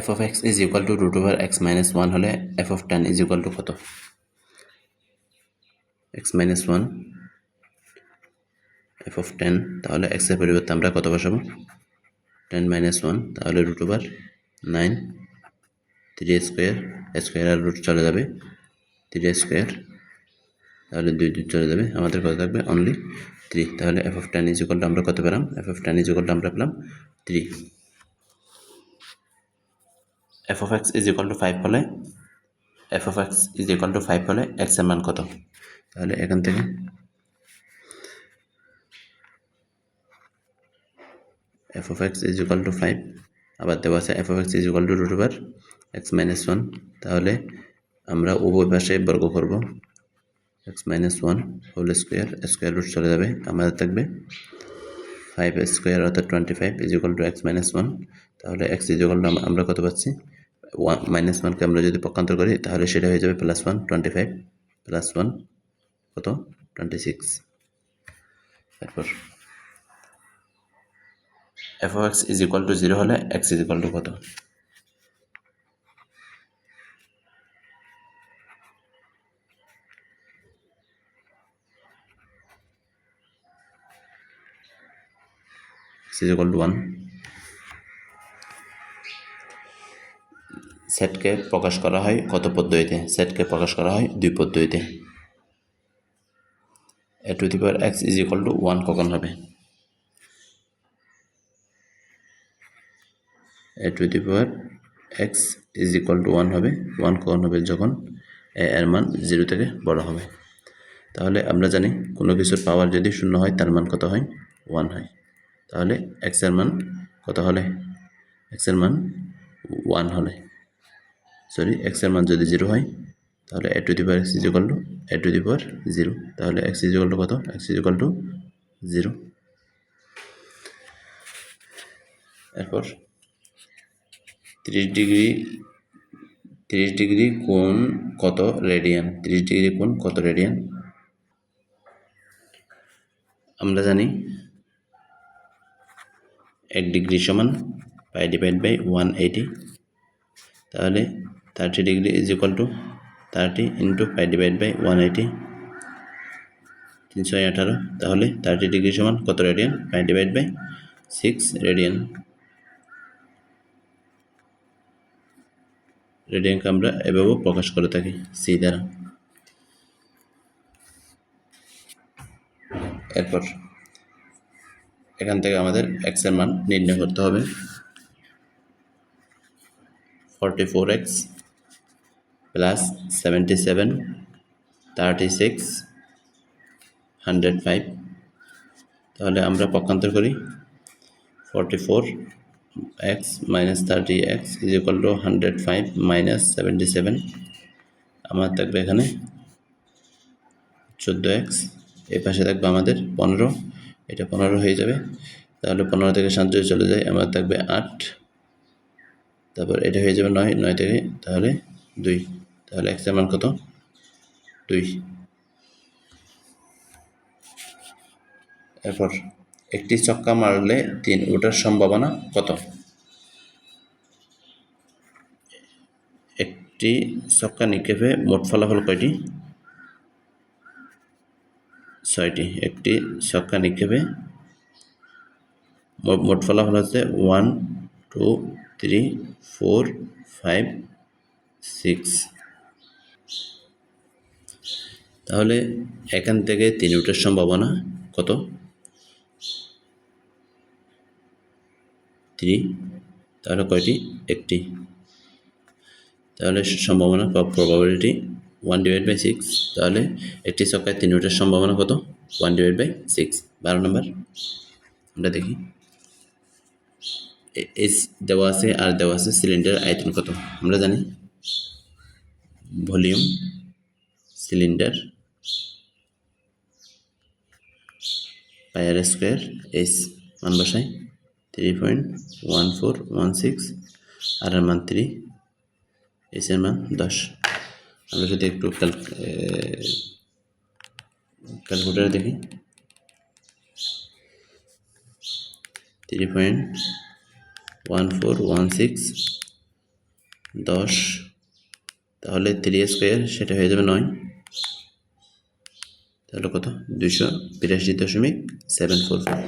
F of X is equal to root over X minus one হলে F of ten is equal to কত? X minus one F of ten তাহলে এক্সের পরিবর্তে আমরা কত বসাবো? টেন মাইনাস ওয়ান তাহলে root over nine three square square আর root চলে যাবে থ্রি স্কোয়ার তাহলে দুই দুই চলে যাবে। আমাদের কত থাকবে? অনলি থ্রি তাহলে F of ten is equal আমরা কত পেলাম? F of ten is equal আমরা পেলাম three F of X is equal to five হলে F of X is equal to five হলে এক্সের মান কত? তাহলে এখান থেকে F of X is equal to five আবার দেওয়া আছে F of X is equal to root over X minus one তাহলে আমরা উভয় পাশে বর্গ করব। X minus one whole square square root চলে যাবে, আমাদের থাকবে ফাইভ স্কোয়ার অর্থাৎ twenty five is equal to X minus one তাহলে এক্স ইজ ইকুয়াল টু আমরা কত পাচ্ছি? ওয়ান মাইনাস ওয়ানকে আমরা যদি পক্ষান্তর করি, তাহলে সেটা হয়ে যাবে plus one twenty five plus one কত? টোয়েন্টি সিক্স তারপর F X is equal to zero হলে এক্স ইজ ইকুয়াল টু কত? is equal টু 1 সেটকে প্রকাশ করা হয়, কত পদ্ধতিতে সেটকে প্রকাশ করা হয়? দুই পদ্ধতিতে। A to the power X is equal to one কখন হবে? A to the power X is equal to one হবে। ওয়ান কখন হবে? যখন এ এর মান জিরো থেকে বড় হবে। তাহলে আমরা জানি কোনো কিছুর পাওয়ার যদি শূন্য হয়, তার মান কত হয়? ওয়ান হয়। তাহলে এক্সের মান কত হলে? এক্সের মান ওয়ান হলে। সরি এক্স এক্সের মান যদি জিরো হয়, তাহলে A to the power X is equal to A to the power zero তাহলে এক্স ইজ ইকুয়াল টু কত? X is equal to zero এরপর তিরিশ ডিগ্রি তিরিশ ডিগ্রি কোণ কত রেডিয়ান? তিরিশ ডিগ্রি কোণ কত রেডিয়ান? আমরা জানি এক ডিগ্রি সমান pi divide by one eighty তাহলে thirty degree is equal to thirty into pi divide by one eighty তিনশো আঠারো, তাহলে থার্টি ডিগ্রি সমান কত radian pi divide by six radian রেডিয়ানকে আমরা এভাবেও প্রকাশ করে থাকি সি দ্বারা। এরপর, এখান থেকে আমাদের এক্সের মান নির্ণয় করতে হবে। Forty four X plus seventy seven thirty six hundred five তাহলে আমরা পক্ষান্তর করি। Forty four X minus thirty X is equal to hundred five minus seventy seven আমার থাকবে এখানে চোদ্দ এক্স এই পাশে থাকবে আমাদের পনেরো। এটা পনেরো হয়ে যাবে। তাহলে পনেরো থেকে সাত চলে যায়। আমার থাকবে আট। তারপর এটা হয়ে যাবে নয় নয় থেকে তাহলে দুই। তাহলে এক্সের মান কত? দুই। এরপর, একটি চক্কা মারলে তিন ওঠার সম্ভাবনা কত? একটি চক্কা নিক্ষেপে মোট ফলাফল কয়টি? ছয়টি। একটি ছক্কা নিক্ষেপে মোট ফলাফল হচ্ছে one two three four five six তাহলে এখান থেকে তিন উঠের সম্ভাবনা কত? থ্রি তাহলে কয়টি? একটি। তাহলে সম্ভাবনা বা probability one divide by six তাহলে একটি ছক্কায় তিন উঠের সম্ভাবনা কত? ওয়ান ডিভাইড বাই সিক্স বারো নম্বর। আমরা দেখি। এস দেওয়া আছে, আর দেওয়া আছে সিলিন্ডার আয়তন কত? আমরা জানি। Volume cylinder pi r square S মান বসাই three point one four one six R এর মান থ্রি এসের মান দশ। আমরা যদি একটু ক্যালকুলেটার দেখি। Three point one four one six দশ, তাহলে থ্রি স্কোয়ার সেটা হয়ে যাবে নয়। তাহলে কত? দুইশো বিরাশি দশমিক সেভেন ফোর ফাইভ।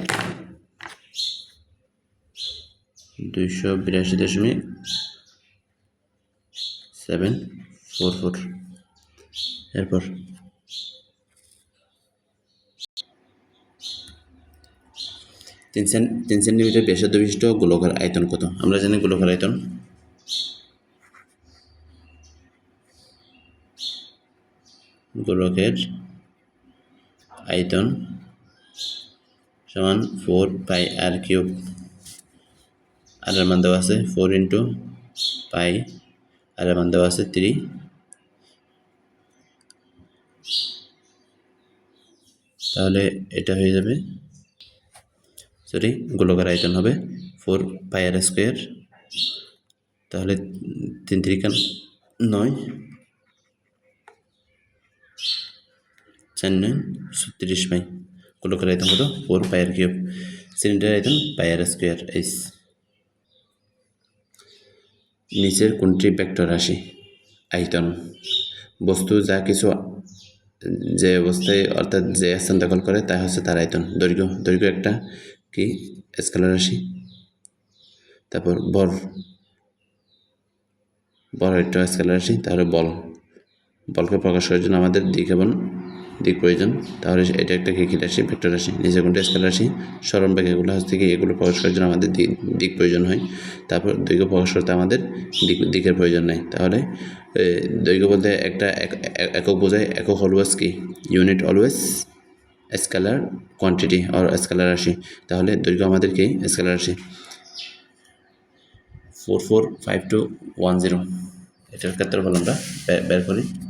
দুইশো বিরাশি দশমিক সেভেন ফোর ফোর। এরপর। তিন সেন তিন সেন্টিমিটার ব্যাসার্ধ বিশিষ্ট গোলকের আয়তন কত? আমরা জানি গোলকের আয়তন। গোলকের আয়তন সমান ফোর পাই আর কিউব আর মান দেওয়া আছে ফোর ইন্টু পাই আর মান দেওয়া আছে থ্রি তাহলে এটা হয়ে যাবে সরি গোলকের আয়তন হবে ফোর পাই আর স্কোয়ার তাহলে তিন তিরিকান নয়। চার নয় পাই গোলকের আয়তন কত four pi R cube cylinder আয়তন পাই আর স্কোয়ার এইস নিচের কোনটি ভেক্টর রাশি আয়তন বস্তু যা কিছু, যে অবস্থায়, অর্থাৎ যে স্থান দখল করে তা হচ্ছে তার আয়তন দৈর্ঘ্য দৈর্ঘ্য একটা কি? স্কেলার রাশি। তারপর বর। বর একটা স্কেলার রাশি, তাহলে বল। বলকে প্রকাশ করার জন্য আমাদের দিক এবং দিক প্রয়োজন, তাহলে এটা একটা কি রাশি, ভেক্টর রাশি নিচে কোনটা স্কেলার রাশি স্মরণ ব্যাগ এগুলো হচ্ছে কি এগুলো প্রকাশ করার জন্য আমাদের দিক প্রয়োজন হয়। তারপর দৈর্ঘ্য প্রকাশ করতে আমাদের দিক দিকের প্রয়োজন নেই। তাহলে দৈর্ঘ্য বলতে একটা এক- এক- একক বোঝায়, একক অলওয়েজ কি? ইউনিট অলওয়েজ স্কেলার কোয়ান্টিটি আর স্কেলার রাশি। তাহলে দৈর্ঘ্য আমাদের কি? স্কেলার রাশি। Four four five two one zero এটার ক্ষেত্রে ক্ষেত্রফল আমরা বের করি।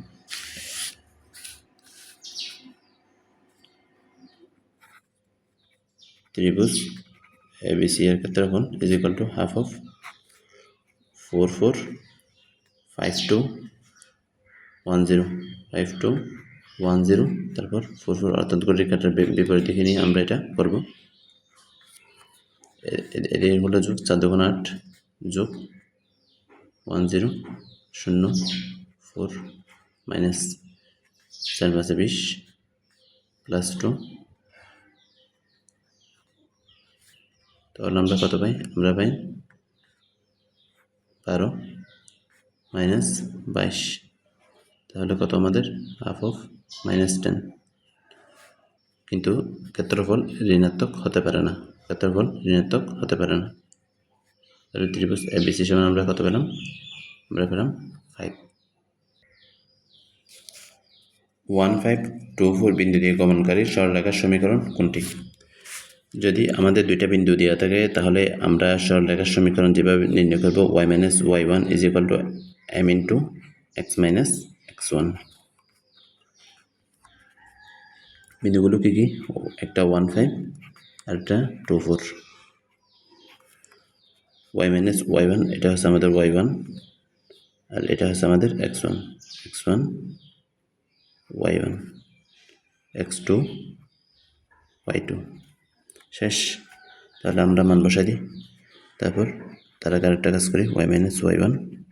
ত্রিভুজ এবিসি এর ক্ষেত্রফল is equal to half of four four five two one zero five two one zero তারপর ফোর ফোর অর্থাৎ গড়ির কাটার বিপরীত দিকে নিয়ে আমরা এটা করব। এ- এ- এদের হলো যোগ, চার দুগুণ আট যোগ ওয়ান জিরো শূন্য ফোর মাইনাস চার পাঁচে বিশ প্লাস টু তাহলে আমরা কত পাই? আমরা পাই বারো মাইনাস বাইশ। তাহলে কত আমাদের? Half of minus ten. কিন্তু ক্ষেত্রফল ঋণাত্মক হতে পারে না। ক্ষেত্রফল ঋণাত্মক হতে পারে না। তাহলে ত্রিভুজ এবিসি সমান আমরা কত পেলাম? আমরা পেলাম five one five two four বিন্দু দিয়ে গমনকারী সরলরেখার সমীকরণ কোনটি? যদি আমাদের দুইটা বিন্দু দেওয়া থাকে, তাহলে আমরা সরলরেখার সমীকরণ যেভাবে নির্ণয় করব Y minus Y one is equal to M into X minus X one বিন্দুগুলো কী কী? একটা ওয়ান ফাইভ আর একটা two four Y minus Y one এটা হচ্ছে আমাদের ওয়াই ওয়ান আর এটা হচ্ছে আমাদের X one X one Y one X two Y two শেষ। তাহলে আমরা মান বসাই দিই। তারপর তার আগে আরেকটা কাজ করি Y minus Y one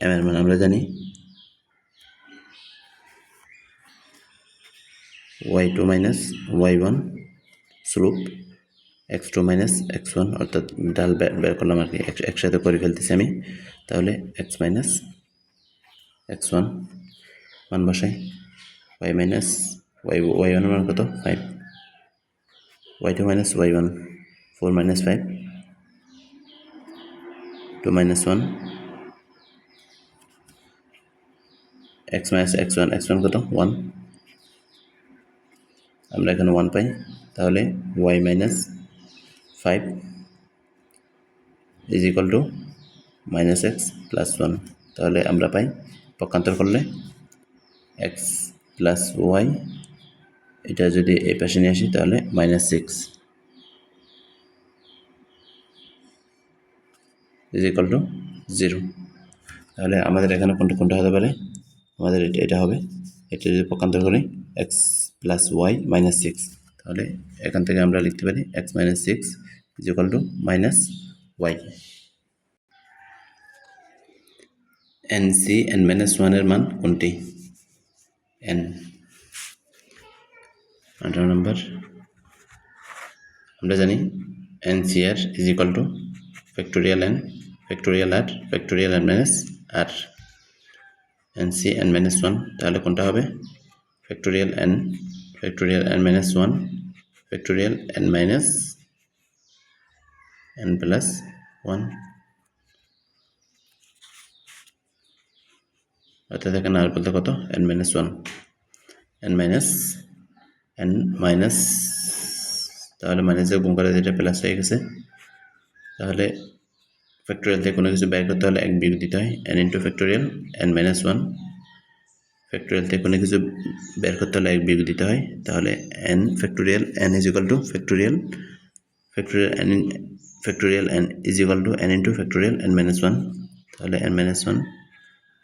M এর মান আমরা জানি। Y two minus Y one স্রুপ X two minus X one অর্থাৎ ডাল বের করলাম আর কি, এক- একসাথে করে ফেলতেছি আমি। তাহলে এক্স মাইনাস এক্স ওয়ান মান বসাই। Y minus Y Y one মান কত? Five Y two minus Y one four minus five two minus one X minus X one X one কত? ওয়ান আমরা এখানে ওয়ান পাই, তাহলে Y minus five is equal to minus X plus one তাহলে আমরা পাই, পক্ষান্তর করলে এক্স প্লাস ওয়াই এটা যদি এই পাশে নিয়ে আসি তাহলে minus six is equal to zero তাহলে আমাদের এখানে কোনটা কোনটা হতে পারে? আমাদের এটা এটা হবে। এটা যদি পক্ষান্তর করি X plus Y minus six তাহলে এখান থেকে আমরা লিখতে পারি X minus six is equal to minus Y N C N minus ওয়ানের মান কোনটি? এন আঠারো নম্বর। আমরা জানি N C R is equal to factorial N factorial R factorial N minus R N C N minus one তাহলে কোনটা হবে? Factorial N factorial N minus one factorial N minus N plus one অর্থাৎ এখানে আর বলতে কত? N minus one N minus N minus তাহলে মাইনাসে গুণ করে যেটা প্লাস হয়ে গেছে, তাহলে ফ্যাক্টোরিয়াল থেকে কোনো কিছু বের করতে হলে এক বিয়োগ দিতে হয় N into factorial N minus one factorial থেকে কোনো কিছু বের করতে হলে এক বিয়োগ দিতে হয়, তাহলে N factorial N is equal to factorial factorial N factorial N is equal to N into factorial N minus one তাহলে এন মাইনাস ওয়ান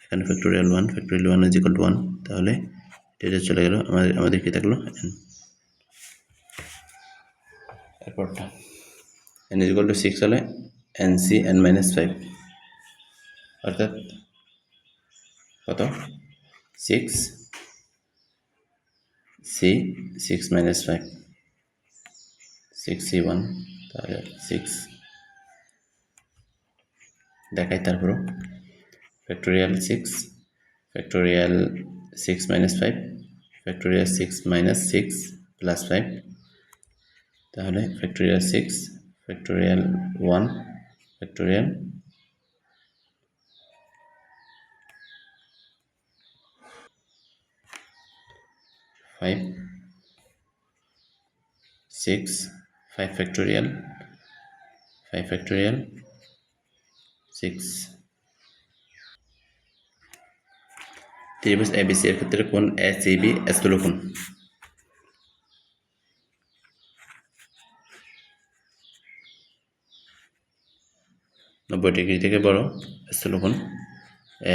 এখানে factorial one factorial one is equal to one তাহলে এটা চলে গেল। আমাদের আমাদের কি থাকল? এন এরপরটা এন ইজ টু সিক্স হলে N C N minus five অর্থাৎ কত? Six C six minus five six C one তাহলে সিক্স দেখাই তারপরও। Factorial six factorial six minus five factorial six minus six plus five তাহলে factorial six factorial one factorial five six five factorial five factorial six ত্রিভুজ ABC এর ক্ষেত্রে কোন A C B স্থূল কোণ নব্বই ডিগ্রি থেকে বড় স্থূল কোণ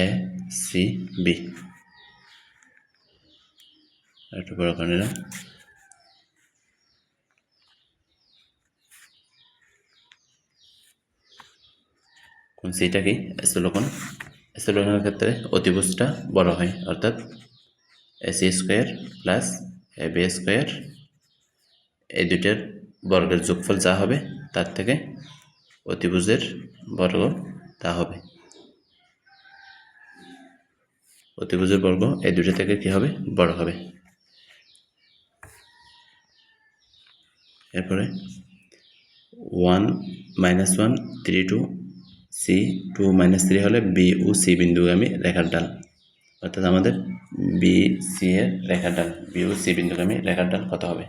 এ সি বি একটু বড় করে নিলাম। কোন সিটা কি? স্থূলকোণ স্থূলকোণের ক্ষেত্রে অতিভুজটা বড় হয়, অর্থাৎ AC square plus A B square, এই দুইটার বর্গের যোগফল যা হবে তার থেকে অতিভুজের বর্গ তা হবে। অতিভুজের বর্গ এই দুটো থেকে কি হবে? বড় হবে। এরপরে one minus one, three two C two minus three হলে বি ও সি বিন্দুগামী রেখার ডাল, অর্থাৎ আমাদের বি সি এর রেখার ডাল বি ও সি বিন্দুগামী রেখার ডাল কত হবে?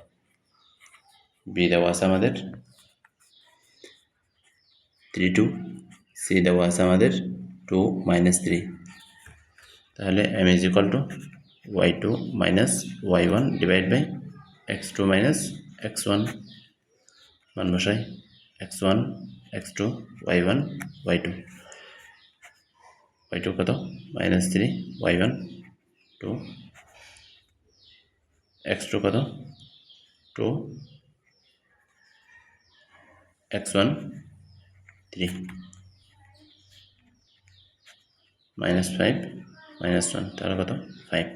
বি দেওয়া আছে আমাদের থ্রি টু সি দেওয়া আছে আমাদের টু মাইনাস থ্রি তাহলে M is equal to Y two minus Y one divide by X two minus X one মান বসাই X one X two Y one Y two Y two কত? Minus three Y one two X two কত? Two X one three minus five minus one তাহলে কত? Five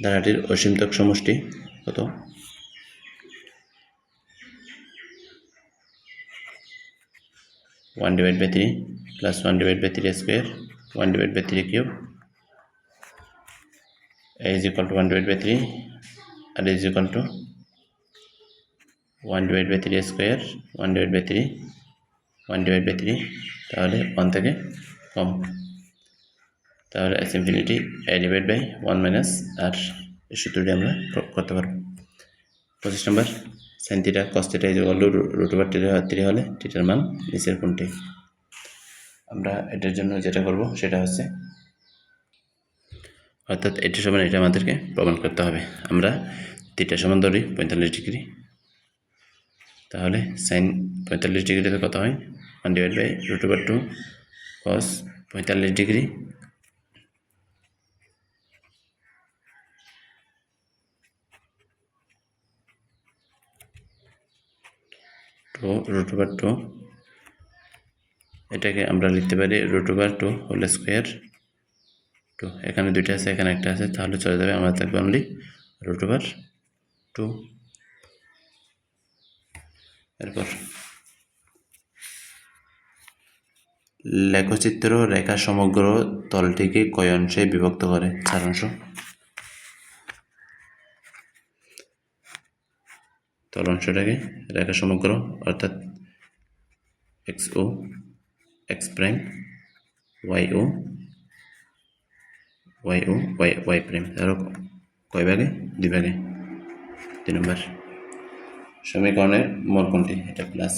ধারাটির অসীমতক সমষ্টি কত? One divide by three plus one divide by three square one divide by three cube a is equal to 1 divided by 3 and is equal to 1 divided by 3 square 1 divided by 3 1 divided by 3 তাহলে 1 থেকে কম। তাহলে S infinity A divide by one minus R এই সূত্রটি আমরা করতে পারব। পঁচিশ নম্বর sine theta cos theta is equal to root over three হলে টিটার মান নিচের কোনটি? আমরা এটার জন্য যেটা করব সেটা হচ্ছে, অর্থাৎ এটি সমান এটা আমাদেরকে প্রমাণ করতে হবে। আমরা থিটা সমান ধরি পঁয়তাল্লিশ ডিগ্রি। তাহলে সাইন পঁয়তাল্লিশ ডিগ্রিতে কত হয়? One divide by root over two cos পঁয়তাল্লিশ degree. Two root over two এটাকে আমরা লিখতে পারি root over two whole square two এখানে দুইটা আছে, এখানে একটা আছে, তাহলে চলে যাবে আমরা থাকবে অনলি রুট ওভার টু এরপর লেখচিত্র রেখা সমগ্র তলটিকে কয় অংশে বিভক্ত করে? চার অংশ। তল অংশটাকে রেখা সমগ্র, অর্থাৎ X O X prime Y O Y O Y Y prime আরও কয় ভাগে? দুই ভাগে। দুই নম্বর সমীকরণের মোল কোনটি? এটা plus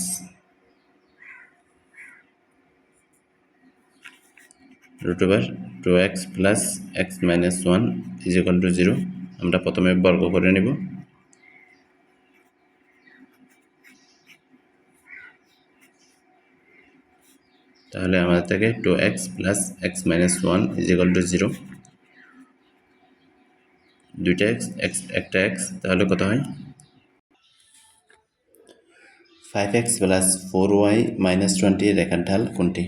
root over two X plus X minus one is equal to zero আমরা প্রথমে বর্গ করে নেব। তাহলে আমাদের থেকে two X plus X minus one is to zero দুইটা এক্স এক্স একটা এক্স তাহলে কত হয়? Five X plus four Y minus twenty রেখার ঢাল কোনটি?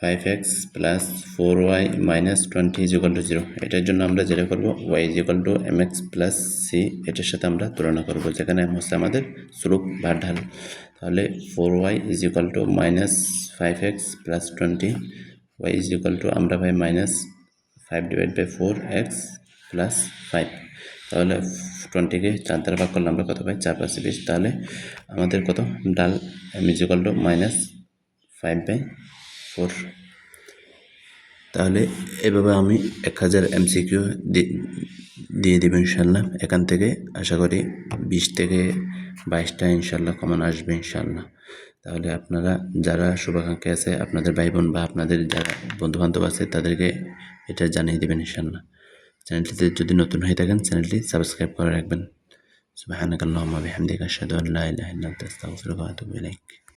Five X plus four Y minus twenty is to zero এটার জন্য আমরা যেটা করব Y is to M X plus C এটার সাথে আমরা তুলনা করব, যেখানে হচ্ছে আমাদের স্রোপ বা ঢাল তাহলে four Y is to minus five X plus twenty Y is to আমরা পাই minus five divide by four X plus five তাহলে টোয়েন্টিকে চার দ্বারা ভাগ করলে আমরা কত পাই? চার পাঁচে বিশ। তাহলে আমাদের কত? ডাল M is to minus five by four. তাহলে এভাবে আমি এক হাজার এমসিকিউ দিয়ে দেবো ইনশাল্লাহ। এখান থেকে আশা করি বিশ থেকে বাইশটা ইনশাল্লাহ কমন আসবে ইনশাল্লাহ। তাহলে আপনারা যারা শুভাকাঙ্ক্ষী আছে, আপনাদের ভাই বোন বা আপনাদের যারা বন্ধুবান্ধব আছে, তাদেরকে এটা জানিয়ে দেবেন ইনশাল্লাহ। চ্যানেলটিতে যদি নতুন হয়ে থাকেন, চ্যানেলটি সাবস্ক্রাইব করে রাখবেন। সুবহানাকাল্লাহুম্মা বিহামদিকা আশহাদু আন লা ইলাহা ইল্লা আস্তাগফিরুকা ওয়া